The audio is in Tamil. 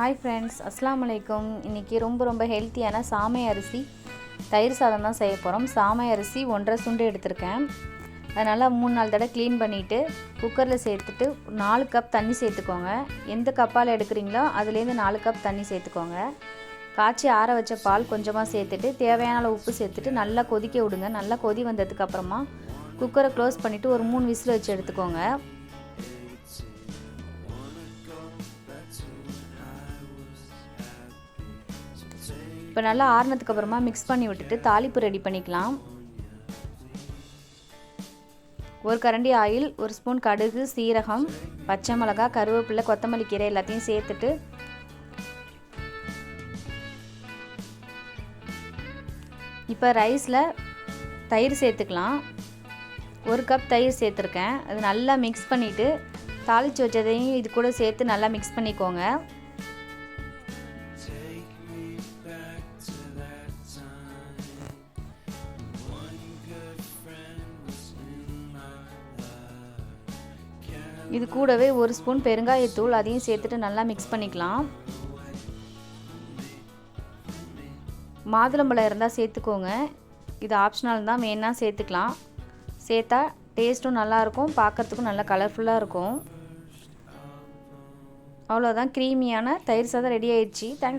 ஹாய் ஃப்ரெண்ட்ஸ் அஸ்லாம் வலைக்கம் இன்றைக்கி ரொம்ப ரொம்ப ஹெல்த்தியான சாமை அரிசி தயிர் சாதம் தான் செய்ய போகிறோம் சாமை அரிசி ஒன்றரை சுண்டு எடுத்திருக்கேன். அதனால் மூணு நாலு தடவை க்ளீன் பண்ணிவிட்டு குக்கரில் சேர்த்துட்டு நாலு கப் தண்ணி சேர்த்துக்கோங்க. எந்த கப்பால் எடுக்கிறீங்களோ அதுலேருந்து நாலு கப் தண்ணி சேர்த்துக்கோங்க. காய்ச்சி ஆற வச்ச பால் கொஞ்சமாக சேர்த்துட்டு தேவையான அளவு உப்பு சேர்த்துட்டு நல்லா கொதிக்க விடுங்க. நல்லா கொதி வந்ததுக்கப்புறமா குக்கரை க்ளோஸ் பண்ணிவிட்டு ஒரு மூணு விசில் வச்சு எடுத்துக்கோங்க. இப்போ நல்லா ஆறுனதுக்கு அப்புறமா மிக்ஸ் பண்ணி விட்டுட்டு தாளிப்பு ரெடி பண்ணிக்கலாம். ஒரு கரண்டி ஆயில் ஒரு ஸ்பூன் கடுகு சீரகம் பச்சை மிளகா கருவேப்பிலை கொத்தமல்லி கீரை எல்லாத்தையும் சேர்த்துட்டு இப்போ ரைஸில் தயிர் சேர்த்துக்கலாம். ஒரு கப் தயிர் சேர்த்துருக்கேன். அது நல்லா மிக்ஸ் பண்ணிவிட்டு தாளித்து வச்சதையும் இது கூட சேர்த்து நல்லா மிக்ஸ் பண்ணிக்கோங்க. இது கூடவே ஒரு ஸ்பூன் பெருங்காயத்தூள் அதையும் சேர்த்துட்டு நல்லா மிக்ஸ் பண்ணிக்கலாம். மாதுளம்பழம் இருந்தால் சேர்த்துக்கோங்க. இது ஆப்ஷனல் தான் வேணால் சேர்த்துக்கலாம். சேர்த்தா டேஸ்ட்டும் நல்லாயிருக்கும் பார்க்குறதுக்கும் நல்லா கலர்ஃபுல்லாக இருக்கும். அவ்வளோதான் க்ரீமியான தயிர் சாதம் ரெடி ஆயிடுச்சு. தேங்க்ஸ்